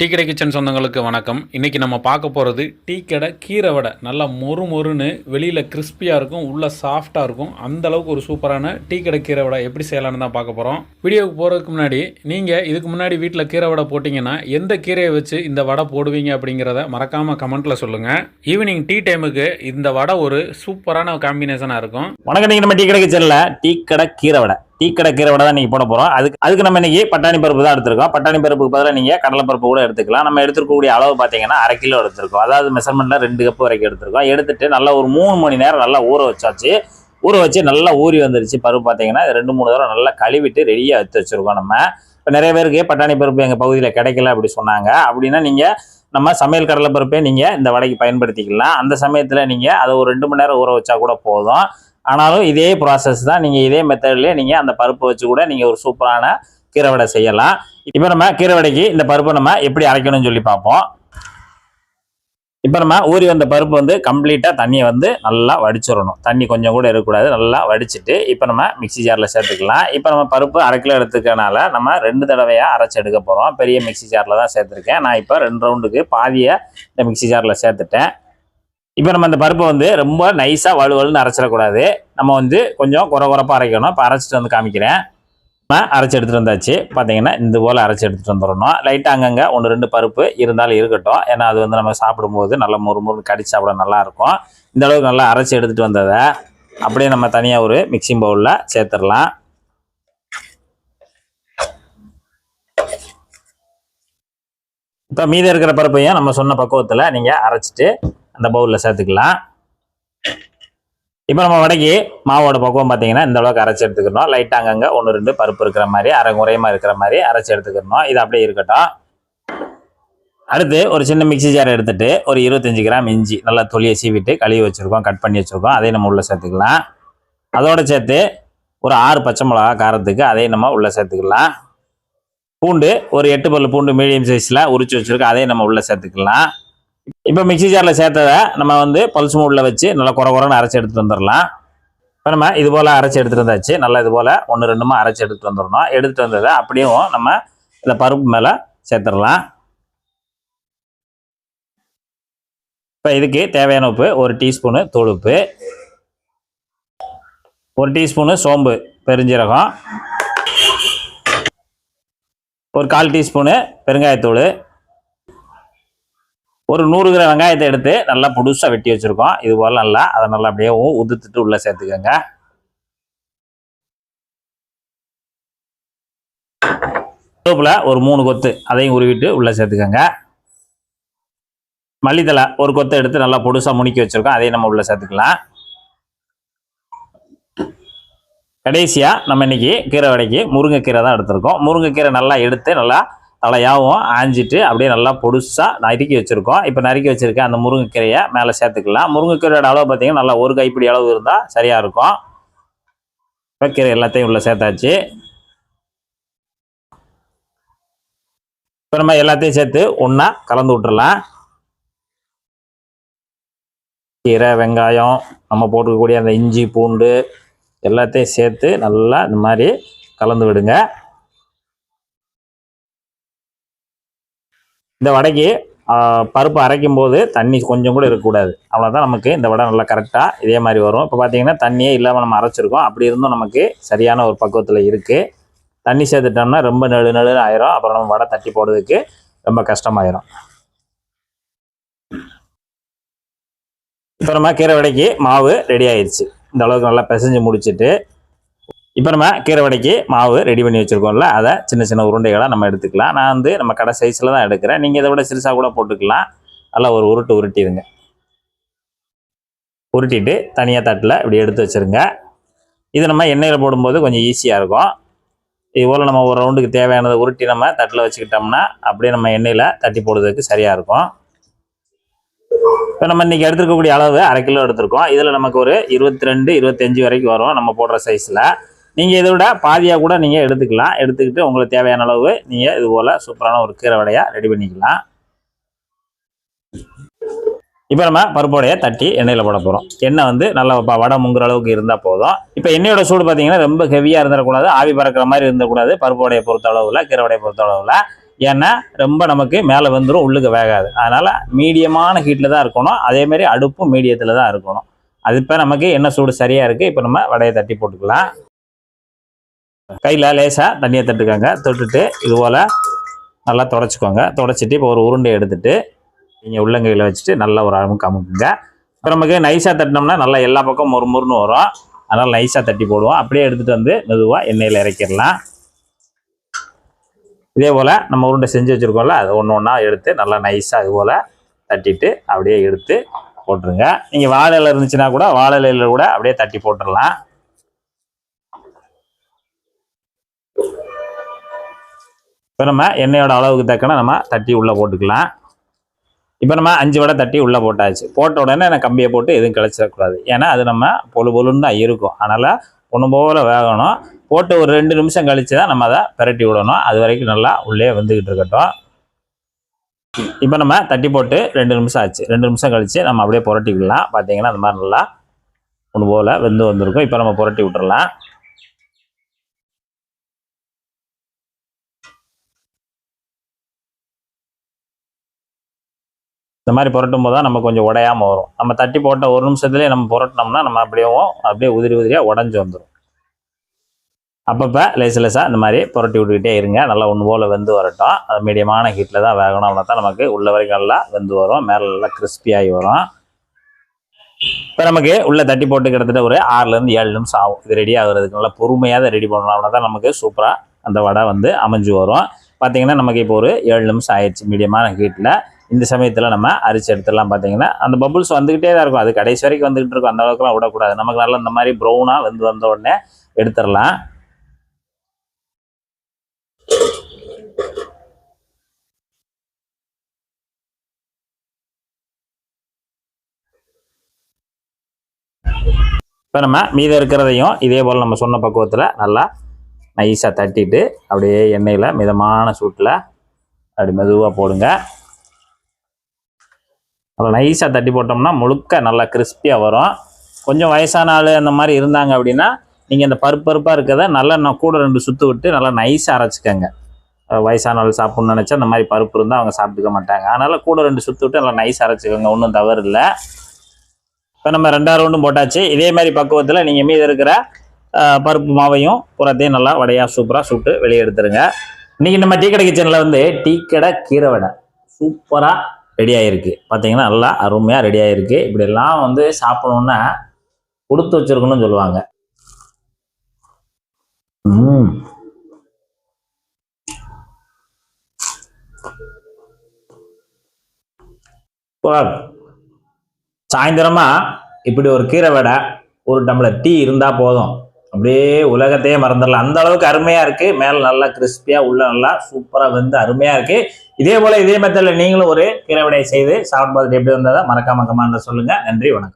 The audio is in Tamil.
டீ கடை கிச்சன் சொந்தங்களுக்கு வணக்கம். இன்றைக்கி நம்ம பார்க்க போகிறது டீ கடை கீரை வடை. நல்லா மொறு மொறுன்னு வெளியில் கிறிஸ்பியாக இருக்கும் உள்ளே சாஃப்டாக இருக்கும். அந்த அளவுக்கு ஒரு சூப்பரான டீ கடை கீரை வடை எப்படி செய்யலாம்னு தான் பார்க்க போகிறோம் வீடியோவுக்கு போகிறதுக்கு முன்னாடி நீங்கள் இதுக்கு முன்னாடி வீட்டில் கீரை வடை போட்டிங்கன்னா எந்த கீரையை வச்சு இந்த வடை போடுவீங்க அப்படிங்கிறத மறக்காமல் கமெண்ட்டில் சொல்லுங்கள் ஈவினிங் டீ டைமுக்கு இந்த வடை ஒரு சூப்பரான காம்பினேஷனாக இருக்கும். வணக்கம் நீங்கள் நம்ம டீ கடை கிச்சனில் டீ கடை கீரை வடை. டீ கடை தான் நீங்க போட போறோம். அதுக்கு அதுக்கு நம்ம இன்னைக்கு பட்டாணி பருப்பு தான் எடுத்திருக்கோம். பட்டாணி பருப்புக்கு பதிலாக நீங்க கடலை பருப்பு கூட எடுத்துக்கலாம். நம்ம எடுத்துருக்கக்கூடிய அளவு பாத்தீங்கன்னா அரை கிலோ எடுத்திருக்கோம். அதாவது மெஷர்மெண்ட்ல ரெண்டு கப் வரைக்கும் எடுத்திருக்கோம். எடுத்துட்டு நல்லா ஒரு மூணு மணி நேரம் நல்லா ஊற வச்சாச்சு. ஊற வச்சு நல்லா ஊறி வந்துருச்சு. பருப்பு பார்த்தீங்கன்னா ரெண்டு மூணு தடவை நல்லா கழுவிட்டு ரெடியாக எடுத்து வச்சிருக்கோம் நம்ம. இப்போ நிறைய பேருக்கு பட்டாணி பருப்பு எங்கள் பகுதியில் கிடைக்கல அப்படி சொன்னாங்க. அப்படின்னா நீங்கள் நம்ம சமையல் கடலை பருப்பே நீங்கள் இந்த வடைக்கு பயன்படுத்திக்கலாம். அந்த சமயத்தில் நீங்கள் அதை ஒரு ரெண்டு மணி நேரம் ஊற வச்சா கூட போதும். ஆனாலும் இதே ப்ராசஸ் தான் நீங்கள் இதே மெத்தட்லேயே நீங்கள் அந்த பருப்பை வச்சு கூட நீங்கள் ஒரு சூப்பரான கீரைவடை செய்யலாம். இப்போ நம்ம கீரை வடைக்கு இந்த பருப்பை நம்ம எப்படி அரைக்கணும்னு சொல்லி பார்ப்போம். இப்போ நம்ம ஊறி வந்த பருப்பு வந்து கம்ப்ளீட்டாக தண்ணியை வந்து நல்லா வடிச்சிடணும். தண்ணி கொஞ்சம் கூட இருக்கக்கூடாது நல்லா வடிச்சிட்டு இப்போ நம்ம மிக்ஸி ஜாரில் சேர்த்துக்கலாம். இப்போ நம்ம பருப்பு அரை கிலோ எடுத்துக்கனால நம்ம ரெண்டு தடவையாக அரைச்சி எடுக்க போகிறோம் பெரிய மிக்ஸி ஜாரில் தான் சேர்த்துருக்கேன். நான் இப்போ ரெண்டு ரவுண்டுக்கு பாதியை இந்த மிக்ஸி ஜாரில் சேர்த்துட்டேன். இப்போ நம்ம இந்த பருப்பை வந்து ரொம்ப நைஸாக வலுவலுன்னு அரைச்சிடக்கூடாது. நம்ம வந்து கொஞ்சம் குறை குறைப்பாக அரைக்கணும். இப்போ அரைச்சிட்டு வந்து காமிக்கிறேன். நம்ம அரைச்சி எடுத்துகிட்டு வந்தாச்சு. பார்த்தீங்கன்னா இந்த போல் அரைச்சி எடுத்துகிட்டு வந்துடணும். லைட்டாக அங்கங்கே ஒன்று ரெண்டு பருப்பு இருந்தாலும் இருக்கட்டும். ஏன்னா அது வந்து நம்ம சாப்பிடும்போது நல்லா முறுமுறுன்னு கடிச்சு சாப்பிட நல்லாயிருக்கும். இந்த அளவுக்கு நல்லா அரைச்சி எடுத்துகிட்டு வந்ததை அப்படியே நம்ம தனியாக ஒரு மிக்சிங் பவுலில் சேர்த்துடலாம். இப்போ மீதம் இருக்கிற பருப்பையும் நம்ம சொன்ன பக்குவத்தில் நீங்கள் அரைச்சிட்டு அந்த பவுலில் சேர்த்துக்கலாம். இப்போ நம்ம வடைக்கு மாவோட பக்குவம் பார்த்தீங்கன்னா இந்த அளவுக்கு அரைச்சி எடுத்துக்கணும். லைட்டாக அங்கங்கே ஒன்று ரெண்டு பருப்பு இருக்கிற மாதிரி அரை குறையமாக இருக்கிற மாதிரி அரைச்சி எடுத்துக்கணும். இது அப்படியே இருக்கட்டும். அடுத்து ஒரு சின்ன மிக்ஸி ஜார் எடுத்துகிட்டு ஒரு இருபத்தஞ்சி கிராம் இஞ்சி நல்லா தொலியை சீவிட்டு கழுவி வச்சுருக்கோம் கட் பண்ணி வச்சுருக்கோம். அதையும் நம்ம உள்ளே சேர்த்துக்கலாம். அதோடு சேர்த்து ஒரு ஆறு பச்சை மிளகா காரத்துக்கு அதையும் நம்ம உள்ளே சேர்த்துக்கலாம். பூண்டு ஒரு எட்டு பல்லு பூண்டு மீடியம் சைஸில் உரிச்சு வச்சுருக்கோம் அதையும் நம்ம உள்ளே சேர்த்துக்கலாம். இப்போ மிக்ஸி ஜாரில் சேர்த்ததை நம்ம வந்து பல்ஸ் மூடில் வச்சு நல்லா குறை குறைன்னு அரைச்சி எடுத்துகிட்டு வந்துடலாம். இப்போ நம்ம இது போல் அரைச்சி எடுத்துகிட்டு வந்தாச்சு. நல்லா இது போல் ஒன்று ரெண்டுமா அரைச்சி எடுத்துகிட்டு வந்துடணும். எடுத்துகிட்டு வந்ததை அப்படியும் நம்ம இந்த பருப்பு மேலே சேர்த்துடலாம். இப்போ இதுக்கு தேவையான உப்பு ஒரு டீஸ்பூனு தூள் ஒரு டீஸ்பூனு சோம்பு பெருஞ்சீரகம் ஒரு கால் டீஸ்பூனு பெருங்காயத்தூள் ஒரு நூறு கிராம் வெங்காயத்தை எடுத்து நல்லா புதுசாக வெட்டி வச்சுருக்கோம். இது போல் நல்லா அதை நல்லா அப்படியே உதுத்துட்டு உள்ளே சேர்த்துக்கோங்க. கருவேப்பிலை ஒரு மூணு கொத்து அதையும் உருவிட்டு உள்ளே சேர்த்துக்கோங்க. மல்லித்தலை ஒரு கொத்தை எடுத்து நல்லா பொடுசாக முணுக்கி வச்சுருக்கோம். அதையும் நம்ம உள்ளே சேர்த்துக்கலாம். கடைசியாக நம்ம இன்னைக்கு கீரை வடைக்கு முருங்கைக்கீரை தான் எடுத்திருக்கோம். முருங்கைக்கீரை நல்லா எடுத்து நல்லா தலையாகவும் ஆஞ்சிட்டு அப்படியே நல்லா பொடுசாக நறுக்கி வச்சுருக்கோம். இப்போ நறுக்கி வச்சுருக்க அந்த முருங்கைக்கீரையை மேலே சேர்த்துக்கலாம். முருங்கைக்கீரையோட அளவு பார்த்திங்கன்னா நல்லா ஒரு கைப்பிடி அளவு இருந்தால் சரியாக இருக்கும். இப்போ கீரை எல்லாத்தையும் உள்ளே சேர்த்தாச்சு. இப்போ நம்ம எல்லாத்தையும் சேர்த்து ஒன்றா கலந்து விட்டுறலாம். கீரை வெங்காயம் நம்ம போட்டுக்கக்கூடிய அந்த இஞ்சி பூண்டு எல்லாத்தையும் சேர்த்து நல்லா இந்த மாதிரி கலந்து விடுங்க. இந்த வடைக்கு பருப்பு அரைக்கும் போது தண்ணி கொஞ்சம் கூட இருக்கக்கூடாது. அவ்வளோதான் நமக்கு இந்த வடை நல்லா கரெக்டாக இதே மாதிரி வரும். இப்போ பார்த்தீங்கன்னா தண்ணியே இல்லாமல் நம்ம அரைச்சிருக்கோம். அப்படி இருந்தும் நமக்கு சரியான ஒரு பக்குவத்தில் இருக்குது தண்ணி சேர்த்துட்டோம்னா ரொம்ப நெழு நெழு ஆயிரும். அப்புறம் நம்ம வடை தட்டி போடுறதுக்கு ரொம்ப கஷ்டமாயிரும். இப்போ நம்ம கீரை வடைக்கு மாவு ரெடி ஆயிடுச்சு இந்த அளவுக்கு நல்லா பிசைஞ்சு முடிச்சிட்டு இப்போ நம்ம கீரை வடைக்கு மாவு ரெடி பண்ணி வச்சுருக்கோம்ல அதை சின்ன சின்ன உருண்டைகளாக நம்ம எடுத்துக்கலாம். நான் வந்து நம்ம கடை சைஸில் தான் எடுக்கிறேன். நீங்கள் இதை விட சிறுசாக கூட போட்டுக்கலாம். நல்லா ஒரு உருட்டு உருட்டிடுங்க. உருட்டிட்டு தனியாக தட்டில் இப்படி எடுத்து வச்சுருங்க. இது நம்ம எண்ணெயில் போடும்போது கொஞ்சம் ஈஸியாக இருக்கும். இது போல் நம்ம ஒரு ரவுண்டுக்கு தேவையானதை உருட்டி நம்ம தட்டில் வச்சுக்கிட்டோம்னா அப்படியே நம்ம எண்ணெயில் தட்டி போடுறதுக்கு சரியாக இருக்கும். இப்போ நம்ம இன்றைக்கி எடுத்துருக்கக்கூடிய அளவு அரை கிலோ எடுத்திருக்கோம். இதில் நமக்கு ஒரு இருபத்தி ரெண்டு இருபத்தஞ்சி வரைக்கும் வரும் நம்ம போடுற சைஸில் நீங்கள் இதை விட பாதியாக கூட நீங்கள் எடுத்துக்கலாம். எடுத்துக்கிட்டு உங்களுக்கு தேவையான அளவு நீங்கள் இது போல் சூப்பரான ஒரு கீரை வடையாக ரெடி பண்ணிக்கலாம். இப்போ நம்ம பருப்போடைய தட்டி எண்ணெயில் போட போகிறோம் எண்ணெய் வந்து நல்லா வடை முங்குற அளவுக்கு இருந்தால் போதும். இப்போ எண்ணெயோட சூடு பார்த்தீங்கன்னா ரொம்ப ஹெவியாக இருந்துடக்கூடாது. ஆவி பறக்கிற மாதிரி இருந்தக்கூடாது பருப்போடைய பொறுத்த அளவில் கீரை வடையை பொறுத்த அளவில். ஏன்னா ரொம்ப நமக்கு மேலே வந்துடும் உள்ளுக்கு வேகாது. அதனால் மீடியமான ஹீட்டில் தான் இருக்கணும். அதேமாரி அடுப்பும் மீடியத்தில் தான் இருக்கணும். அது இப்போ நமக்கு என்ன சூடு சரியாக இருக்குது இப்போ நம்ம வடையை தட்டி போட்டுக்கலாம். கையில் லேசாக தண்ணியை தட்டுக்கோங்க. தொட்டுட்டு இது போல் நல்லா தொடச்சிக்கோங்க. தொடச்சிட்டு இப்போ ஒரு உருண்டை எடுத்துட்டு நீங்கள் உள்ளங்கையில் வச்சுட்டு நல்லா ஒரு அளவுக்கு அமுக்குங்க. இப்போ நமக்கு நைஸாக தட்டினோம்னா நல்லா எல்லா பக்கம் மொறு மொறுன்னு வரும். அதனால் நைஸாக தட்டி போடுவோம். அப்படியே எடுத்துகிட்டு வந்து மெதுவாக எண்ணெயில் இறக்கிடலாம். இதே போல் நம்ம உருண்டை செஞ்சு வச்சுருக்கோம்ல அது ஒன்று ஒன்றா எடுத்து நல்லா நைஸாக இது போல் தட்டிட்டு அப்படியே எடுத்து போட்டுருங்க. நீங்கள் வாழை இருந்துச்சுன்னா கூட வாழை இலையில் கூட அப்படியே தட்டி போட்டுடலாம். இப்போ நம்ம எண்ணெயோட அளவுக்கு தக்கன நம்ம தட்டி உள்ளே போட்டுக்கலாம். இப்போ நம்ம அஞ்சு வடை தட்டி உள்ளே போட்டாச்சு. போட்ட உடனே நான் கம்பியை போட்டு எதுவும் கிளச்சிடக்கூடாது. ஏன்னா அது நம்ம பொழு பொழுன்னு தான் இருக்கும். அதனால் ஒன்று போல் வேகணும். போட்டு ஒரு ரெண்டு நிமிஷம் கழித்து தான் நம்ம அதை பிரட்டி விடணும். அது வரைக்கும் நல்லா உள்ளே வந்துக்கிட்டு இருக்கட்டும். இப்போ நம்ம தட்டி போட்டு ரெண்டு நிமிஷம் ஆச்சு. ரெண்டு நிமிஷம் கழித்து நம்ம அப்படியே புரட்டிக்கலாம் பார்த்தீங்கன்னா அந்த மாதிரி நல்லா ஒன்று போல் வெந்து வந்திருக்கும். இப்போ நம்ம புரட்டி விட்டுறலாம். இந்த மாதிரி புரட்டும் போது தான் நம்ம கொஞ்சம் உடையாமல் வரும். நம்ம தட்டி போட்ட ஒரு நிமிஷத்துலேயே நம்ம புரட்டினோம்னா நம்ம அப்படியே அப்படியே உதிரி உதிரியாக உடஞ்சி வந்துடும் அப்பப்போ லேசு லேசாக இந்த மாதிரி புரட்டி விட்டுக்கிட்டே இருங்க. நல்லா ஒன்று போல் வெந்து வரட்டும். அது மீடியமான ஹீட்டில் தான் வேகணும். அப்படின்னா தான் நமக்கு உள்ள வரைக்கும் நல்லா வெந்து வரும். மேலே நல்லா கிறிஸ்பியாகி வரும். இப்போ நமக்கு உள்ளே தட்டி போட்டு கிட்டத்தட்ட ஒரு ஆறுலேருந்து ஏழு நிமிஷம் ஆகும். இது ரெடி ஆகுறதுக்கு நல்லா பொறுமையாக தான் ரெடி பண்ணணும். அப்படின்னா தான் நமக்கு சூப்பராக அந்த வடை வந்து அமைஞ்சு வரும். பார்த்திங்கன்னா நமக்கு இப்போ ஒரு ஏழு நிமிஷம் ஆயிடுச்சு மீடியமான ஹீட்டில் இந்த சமயத்தில் நம்ம அரிச்சு எடுத்துடலாம் பார்த்தீங்கன்னா அந்த பபுள்ஸ் வந்துக்கிட்டே தான் இருக்கும். அது கடைசி வரைக்கும் வந்துகிட்டு இருக்கும். அந்த அளவுக்குலாம் விடக்கூடாது. நமக்கு நல்லா இந்த மாதிரி ப்ரௌனாக வந்து வந்த உடனே எடுத்துடலாம். இப்போ நம்ம மீதம் இருக்கிறதையும் இதே போல் நம்ம சொன்ன பக்குவத்தில் நல்லா நைஸாக தட்டிட்டு அப்படியே எண்ணெயில் மிதமான சூட்டில் அப்படி மெதுவாக போடுங்க. நல்லா நைஸாக தட்டி போட்டோம்னா முழுக்க நல்லா கிறிஸ்பியாக வரும். கொஞ்சம் வயசான ஆள் அந்த மாதிரி இருந்தாங்க அப்படின்னா நீங்கள் இந்த பருப்பு பருப்பாக இருக்கிறத நல்லா இன்னும் கூட ரெண்டு சுற்று விட்டு நல்லா நைஸாக அரைச்சிக்கோங்க. வயசான ஆள் சாப்பிட்ணுன்னு நினச்சா அந்த மாதிரி பருப்பு இருந்தால் அவங்க சாப்பிட்டுக்க மாட்டாங்க. அதனால் கூட ரெண்டு சுற்று விட்டு நல்லா நைஸ் அரைச்சிக்கோங்க ஒன்றும் தவறு இல்லை. இப்போ நம்ம ரெண்டாவது ரவுண்டும் போட்டாச்சு. இதே மாதிரி பக்குவத்தில் நீங்கள் மீதி இருக்கிற பருப்பு மாவையும் புறத்தையும் நல்லா வடையாக சூப்பராக சுட்டு வெளியே எடுத்துருங்க. இன்றைக்கி நம்ம டீ கடை கிச்சனில் வந்து டீ கடை கீரை வடை. சூப்பராக ரெடி ஆகிருக்கு பார்த்தீங்கன்னா நல்லா அருமையாக ரெடி ஆகிருக்கு இப்படிலாம் வந்து சாப்பிடணுன்னா கொடுத்து வச்சிருக்கணும்னு சொல்லுவாங்க. ம். சூப்பர். இப்படி ஒரு கீரை வடை ஒரு டம்ளர் டீ இருந்தா போதும். அப்படியே உலகத்தையே மறந்துடலாம். அந்த அளவுக்கு அருமையா இருக்கு. மேல நல்லா கிறிஸ்பியா உள்ள நல்லா சூப்பரா வந்து அருமையா இருக்கு. இதே போல இதே மெத்தட்ல நீங்களும் ஒரு கீரை வடையை செய்து சாப்பிட்டு எப்படி வந்ததா மறக்காம கமெண்ட்ல சொல்லுங்க. நன்றி வணக்கம்.